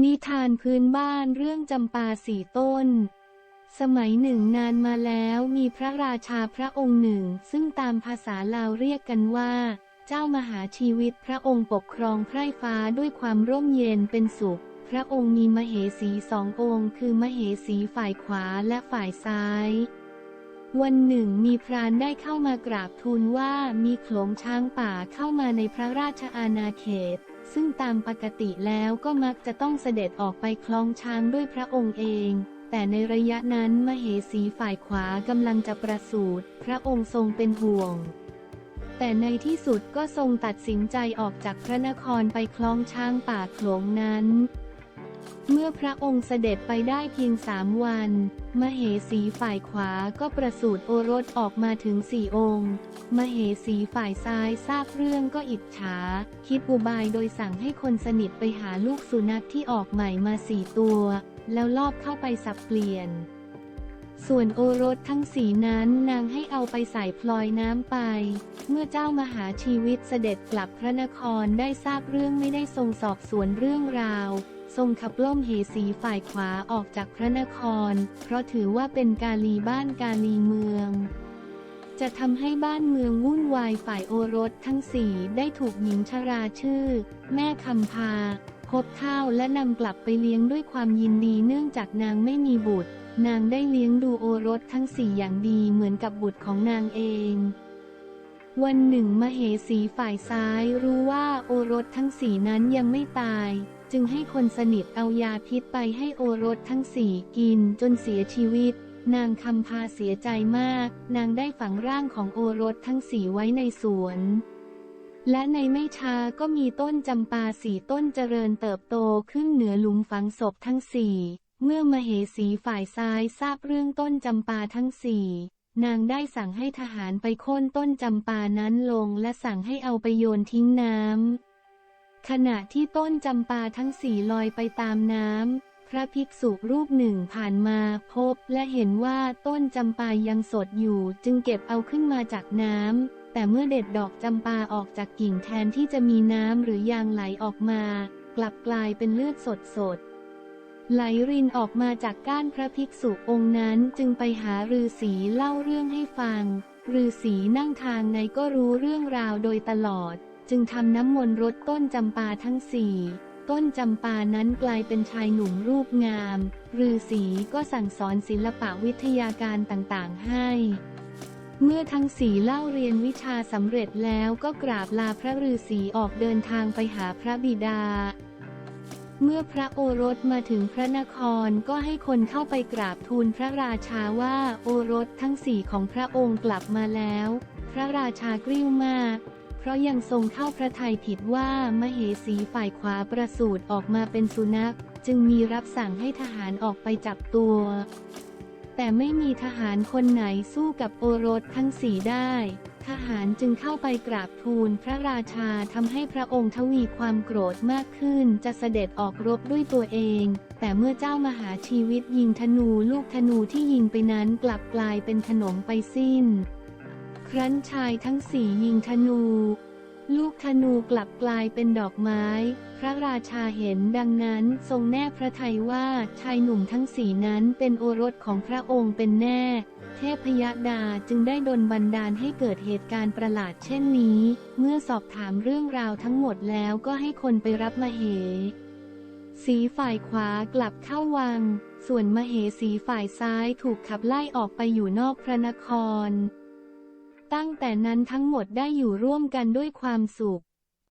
นิทานพื้นบ้านเรื่องจำปาสีต้น สมัยหนึ่งนานมาแล้วมีพระราชาพระองค์หนึ่ง ซึ่งตามภาษาลาวเรียกกันว่า เจ้ามหาชีวิตพระองค์ปกครองไพร่ฟ้าด้วยความร่มเย็นเป็นสุข พระองค์มีมเหสีสององค์ คือมเหสีฝ่ายขวาและฝ่ายซ้ายวันหนึ่งมีพรานได้เข้ามากราบทูลว่ามีโขลงช้างป่าเข้ามาในพระราชอาณาเขต ซึ่งตามปกติแล้วก็มักจะต้องเสด็จออกไปคล้องช้างด้วยพระองค์เอง แต่ในระยะนั้นมเหสีฝ่ายขวากำลังจะประสูติพระองค์ทรงเป็นห่วง แต่ในที่สุดก็ทรงตัดสินใจออกจากพระนครไปคล้องช้างป่าโขลงนั้น เมื่อพระองค์เสด็จไปได้เพียงสามวัน มเหสีฝ่ายขวาก็ประสูติโอรสออกมาถึงสี่องค์ มเหสีฝ่ายซ้ายทราบเรื่องก็อิจฉา คิดอุบายโดยสั่งให้คนสนิทไปหาลูกสุนัขที่ออกใหม่มาสี่ตัว แล้วลอบเข้าไปสับเปลี่ยน ส่วนโอรสทั้งสีนั้นนางให้เอาไปใส่พลอยน้ำไป เมื่อเจ้ามหาชีวิตเสด็จกลับพระนครได้ทราบเรื่องไม่ได้ทรงสอบสวนเรื่องราว ทรงขับล่มเหสีฝ่ายขวาออกจากพระนคร เพราะถือว่าเป็นกาลีบ้านกาลีเมือง จะทำให้บ้านเมืองวุ่นวายฝ่ายโอรสทั้งสี่ได้ถูกหญิงชราชื่อ แม่คำพาพบเท่าและนำกลับไปเลี้ยงด้วยความยินดีเนื่องจากนางไม่มีบุตร นางได้เลี้ยงดูโอรสทั้งสี่อย่างดีเหมือนกับบุตรของนางเองวันหนึ่งมเหสีฝ่ายซ้ายรู้ว่าโอรสทั้งสี่นั้นยังไม่ตาย จึงให้คนสนิทเอายาพิษไปให้โอรสทั้งสี่กินจนเสียชีวิต นางคำพาเสียใจมาก นางได้ฝังร่างของโอรสทั้งสี่ไว้ในสวน และในไม่ช้าก็มีต้นจำปาสี่ต้นเจริญเติบโตขึ้นเหนือหลุมฝังศพทั้งสี่เมื่อมเหสีฝ่ายซ้ายทราบเรื่องต้นจำปาทั้งสี่นางได้สั่งให้ทหารไปโค่นต้นจำปานั้นลงและสั่งให้เอาไปโยนทิ้งน้ำ ขณะที่ต้นจำปาทั้งสี่ลอยไปตามน้ำ พระภิกษุรูปหนึ่งผ่านมาพบและเห็นว่าต้นจำปายังสดอยู่ จึงเก็บเอาขึ้นมาจากน้ำ แต่เมื่อเด็ดดอกจำปาออกจากกิ่งแทนที่จะมีน้ำหรือยางไหลออกมา กลับกลายเป็นเลือดสดสดๆไหลรินออกมาจากก้านพระภิกษุองค์นั้นจึงไปหาฤาษีเล่าเรื่องให้ฟังฤาษีนั่งทางในก็รู้เรื่องราวโดยตลอด จึงทำน้ำมนต์รดต้นจำปาทั้งสี่ต้นจำปานั้นกลายเป็นชายหนุ่มรูปงามฤาษีก็สั่งสอนศิลปะวิทยาการต่างๆให้ เมื่อทั้งสี่เล่าเรียนวิชาสำเร็จแล้วก็กราบลาพระฤาษีออกเดินทางไปหาพระบิดา เมื่อพระโอรสมาถึงพระนครก็ให้คนเข้าไปกราบทูลพระราชาว่าโอรสทั้งสี่ของพระองค์กลับมาแล้ว พระราชากริ้วมาก เพราะยังทรงเข้าพระทัยผิดว่ามเหสีฝ่ายขวาประสูติออกมาเป็นสุนัข จึงมีรับสั่งให้ทหารออกไปจับตัว แต่ไม่มีทหารคนไหนสู้กับโอรสทั้งสี่ได้ ทหารจึงเข้าไปกราบทูลพระราชาทำให้พระองค์ทวีความโกรธมากขึ้นจะเสด็จออกรบด้วยตัวเอง แต่เมื่อเจ้ามหาชีวิตยิงธนูลูกธนูที่ยิงไปนั้นกลับกลายเป็นขนมไปสิ้น ครั้นชายทั้งสี่ยิงธนู ลูกธนูกลับกลายเป็นดอกไม้ พระราชาเห็นดังนั้นทรงแน่พระทัยว่าชายหนุ่มทั้งสี่นั้นเป็นโอรสของพระองค์เป็นแน่ เทพยดาจึงได้ดลบันดาลให้เกิดเหตุการณ์ประหลาดเช่นนี้ เมื่อสอบถามเรื่องราวทั้งหมดแล้วก็ให้คนไปรับมาเหสีฝ่ายขวากลับเข้าวัง ส่วนมเหสีฝ่ายซ้ายถูกขับไล่ออกไปอยู่นอกพระนคร ตั้งแต่นั้นทั้งหมดได้อยู่ร่วมกันด้วยความสุข